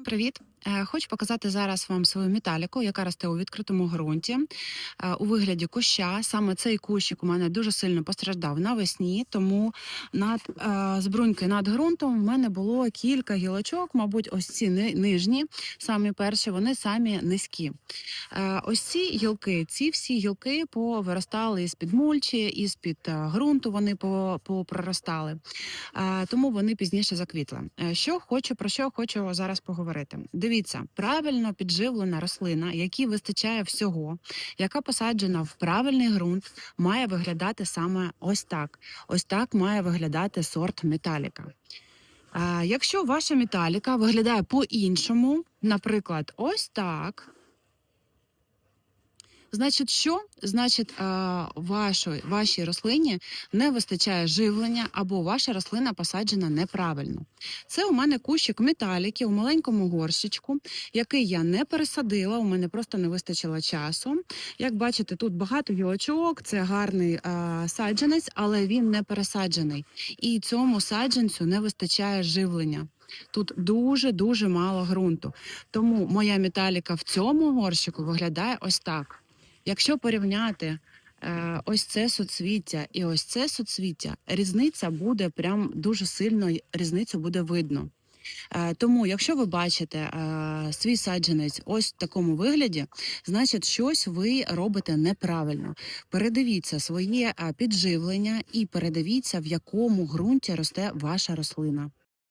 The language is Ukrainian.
Привіт! Е, Хочу показати зараз вам свою металіку, яка росте у відкритому ґрунті е, у вигляді куща. Саме цей кущик у мене дуже сильно постраждав навесні, тому над е, з над ґрунтом в мене було кілька гілочок, мабуть, ось ці нижні, самі перші, вони самі низькі. Ось ці гілки, ці всі гілки повиростали із під мульчі, із під ґрунту вони попроростали. Тому вони пізніше заквітли. Що хочу про що хочу зараз поговорити? Дивіться, правильно підживлена рослина, якій вистачає всього, яка посаджена в правильний ґрунт, має виглядати саме ось так. Ось так має виглядати сорт металіка. Якщо ваша металіка виглядає по-іншому, наприклад, ось так. Значить, що? Значить, вашої, вашій рослині не вистачає живлення або ваша рослина посаджена неправильно. Це у мене кущик металіки у маленькому горщичку, який я не пересадила. У мене просто не вистачило часу. Як бачите, тут багато гілочок, це гарний е, саджанець, але він не пересаджений. І цьому саджанцю не вистачає живлення. Тут дуже дуже мало ґрунту. Тому моя металіка в цьому горщику виглядає ось так. Якщо порівняти е, ось це суцвіття і ось це суцвіття, різниця буде прям дуже сильно різницю буде видно. Е, Тому, якщо ви бачите е, свій саджанець ось в такому вигляді, значить щось ви робите неправильно. Передивіться своє підживлення і передивіться, в якому ґрунті росте ваша рослина.